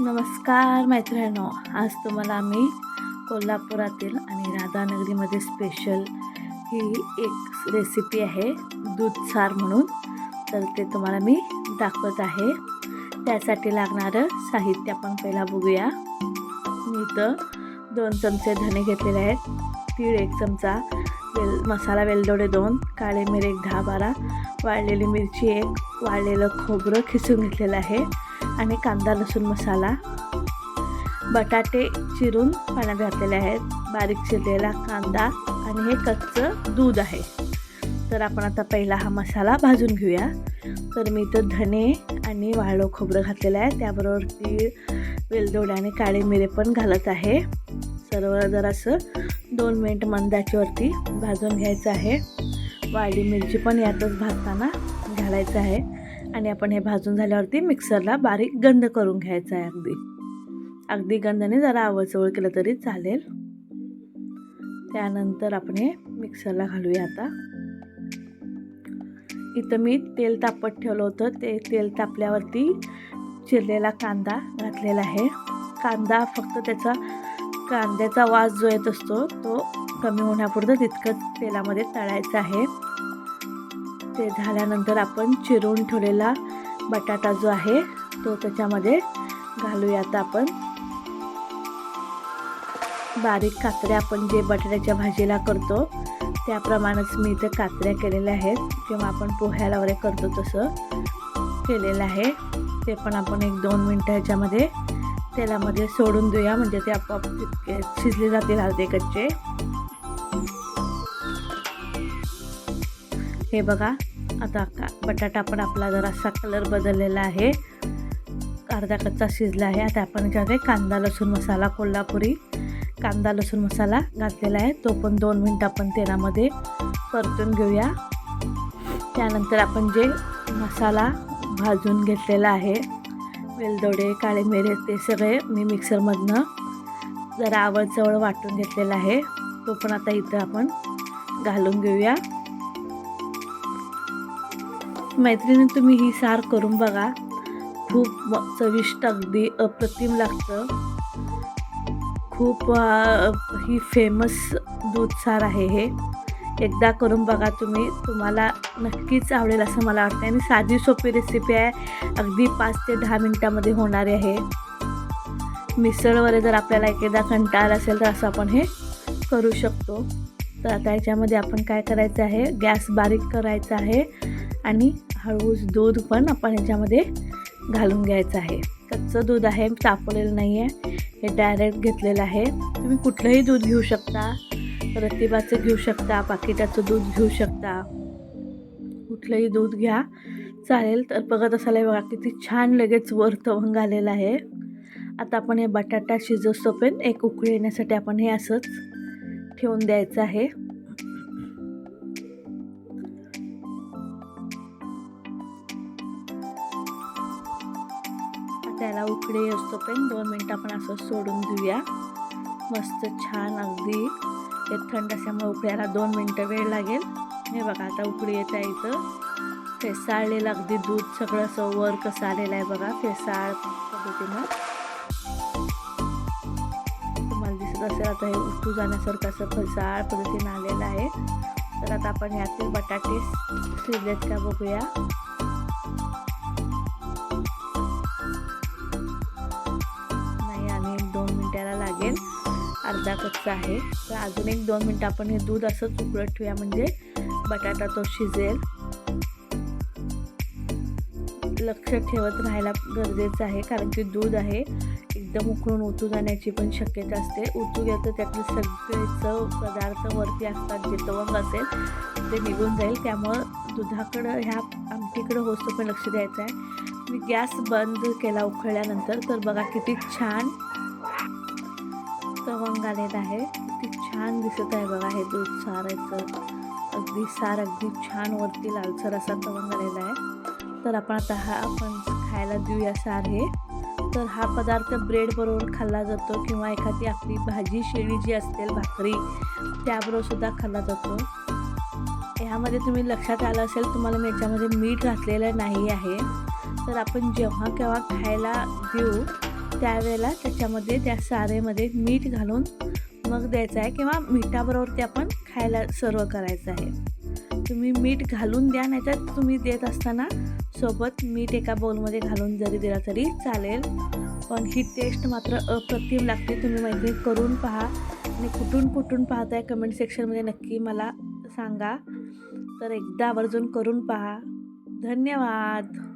नमस्कार मैत्रिणींनो आज तुम्हाला आम्ही कोल्हापुरातील आणि राधानगरीमध्ये स्पेशल ही एक रेसिपी आहे दूध सार म्हणून. तर ते तुम्हाला मी दाखवत आहे. त्यासाठी लागणारं साहित्य आपण पहिला बघूया. मी इथं दोन चमचे धणे घेतलेले आहेत. तीळ एक चमचा वेल मसाला वेलदोडे दोन काळे मिरे एक दहा बारा वाळलेली मिरची एक वाळलेलं खोबरं खिसून घेतलेलं आहे. आणि कांदा लसूण मसाला बटाटे चिरून पाण्यात घातलेले आहेत. बारीक चिरलेला कांदा आणि हे कच्चं दूध आहे. तर आपण आता पहिला हा मसाला भाजून घेऊया. तर मी इथं धने आणि वाळलं खोबरं घातलेलं आहे. त्याबरोबर तीळ वेलदोडे आणि काळे मिरे पण घालत आहे. सर्व जरासं दोन मिनिट मंदाच्यावरती भाजून घ्यायचं आहे. वाळली मिरची पण यातच भाजताना घालायचं आहे. आणि आपण हे भाजून झाल्यावरती मिक्सरला बारीक गंध करून घ्यायचा आहे अगदी. अगदी गंधाने जरा आवळचवळ केलं तरी चालेल. त्यानंतर आपण हे मिक्सरला घालूया आता. इथं मी तेल तापत ठेवलं होतं. ते तेल तापल्यावरती चिरलेला कांदा घातलेला आहे. कांदा फक्त त्याचा कांद्याचा वास जो येत असतो तो कमी होण्यापुरतं तितकंच तेलामध्ये तळायचं आहे. ते झाल्यानंतर आपण चिरून ठेवलेला बटाटा जो आहे तो त्याच्यामध्ये घालूया आता आपण. बारीक कात्र्या आपण जे बटाट्याच्या भाजीला करतो त्याप्रमाणेच मी इथे कात्र्या केलेल्या आहेत. किंवा आपण पोह्याला वगैरे करतो तसं केलेलं आहे. ते पण आपण एक दोन मिनटं ह्याच्यामध्ये तेलामध्ये सोडून देऊया. म्हणजे ते आपोआप तितके शिजले जातील अर्धे कच्चे. हे बघा आता का बटाटा पण आपला जरासा कलर बदललेला आहे. अर्धा कच्चा शिजला आहे. आता आपण याच्यामध्ये कांदा लसूण मसाला कोल्हापुरी कांदा लसूण मसाला घातलेला आहे. तो पण दोन मिनटं आपण तेलामध्ये परतून घेऊया. त्यानंतर आपण जे मसाला भाजून घेतलेला आहे वेलदोडे काळे मिरे ते सगळे मी मिक्सरमधनं जरा आवळचवळ वाटून घेतलेला आहे. तो पण आता इथं आपण घालून घेऊया. मैत्रिणी तुम्ही ही सार करून बघा. खूप चविष्ट अगदी अप्रतिम लागतं. खूप ही फेमस दूध सार आहे हे. एकदा करून बघा तुम्ही. तुम्हाला नक्कीच आवडेल असं मला वाटतं आणि साधी सोपी रेसिपी आहे. अगदी पाच ते दहा मिनटामध्ये होणारी आहे. मिसळ वगैरे जर आपल्याला एकेदा कंटाळा असेल तर असं आपण हे करू शकतो. तर आता याच्यामध्ये आपण काय करायचं आहे? गॅस बारीक करायचा आहे. आणि हळूच दूध पण आपण ह्याच्यामध्ये घालून घ्यायचं आहे. कच्चं दूध आहे तापवलेलं नाही आहे हे डायरेक्ट घेतलेलं आहे. तुम्ही कुठलंही दूध घेऊ शकता. प्रतिभाचं घेऊ शकता पाकिटाचं दूध घेऊ शकता. कुठलंही दूध घ्या. चालेल तर बघत असायला बघा किती छान लगेच वर तवंग आलेलं आहे. आता आपण हे बटाटा शिजवस्तोपर्यंत एक उकळी येण्यासाठी आपण हे असंच ठेवून द्यायचं आहे. त्याला उकळी असतोपर्यंत दोन मिनटं आपण असं सोडून देऊया मस्त छान अगदी. ते थंड असल्यामुळे उकळ्याला दोन मिनटं वेळ लागेल. हे बघा आता उकळी येत आहे इथं. फेसाळलेलं अगदी दूध सगळं असं वर कसं आलेलं आहे बघा फेसाळ पद्धतीनं. तुम्हाला दिसत असेल आता हे उठू जाण्यासारखं असं फेसाळ पद्धतीनं आलेलं आहे. तर आता आपण यातील बटाटे शिजलेत का बघूया. अर्धा कच्चा आहे. तर अजून एक दोन मिनटं आपण हे दूध असंच उकळत ठेवूया म्हणजे बटाटा तो शिजेल. लक्ष ठेवत राहायला गरजेचं आहे कारण की दूध आहे एकदम उकळून उतू जाण्याची पण शक्यता असते. उतू गेलं त्यातले सगळे चव पदार्थ वरती असतात जे तवंग असेल ते निघून जाईल. त्यामुळं दुधाकडं ह्या आमटीकडं होतं पण लक्ष द्यायचं आहे. मी गॅस बंद केला उकळल्यानंतर तर बघा किती छान तवंग आलेला आहे. किती छान दिसत आहे बघा हे दूध सारायचं. अगदी सार अगदी छान वरती लालसर असा तवंग आलेला आहे. तर आपण आता हा आपण खायला देऊया सार हे. तर हा पदार्थ ब्रेड बरोबर खाल्ला जातो किंवा एखादी आपली भाजी शेळी जी असते भाकरी त्याबरोबर सुद्धा खाल्ला जातो. ह्यामध्ये तुम्ही लक्षात आलं असेल तुम्हाला मी याच्यामध्ये मीठ घातलेलं नाही आहे. तर आपण जेव्हा केव्हा खायला देऊ त्यावेळेला त्याच्यामध्ये त्या सारेमध्ये मीठ घालून मग द्यायचं आहे किंवा मिठाबरोबर ते आपण खायला सर्व करायचं आहे. तुम्ही मीठ घालून द्या नाहीतर तुम्ही देत असताना सोबत मीठ एका बाउलमध्ये घालून जरी दिला तरी चालेल. पण ही टेस्ट मात्र अप्रतिम लागते. तुम्ही माहिती करून पहा. आणि कुठून कुठून पाहताय कमेंट सेक्शनमध्ये नक्की मला सांगा. तर एकदा आवर्जून करून पहा. धन्यवाद!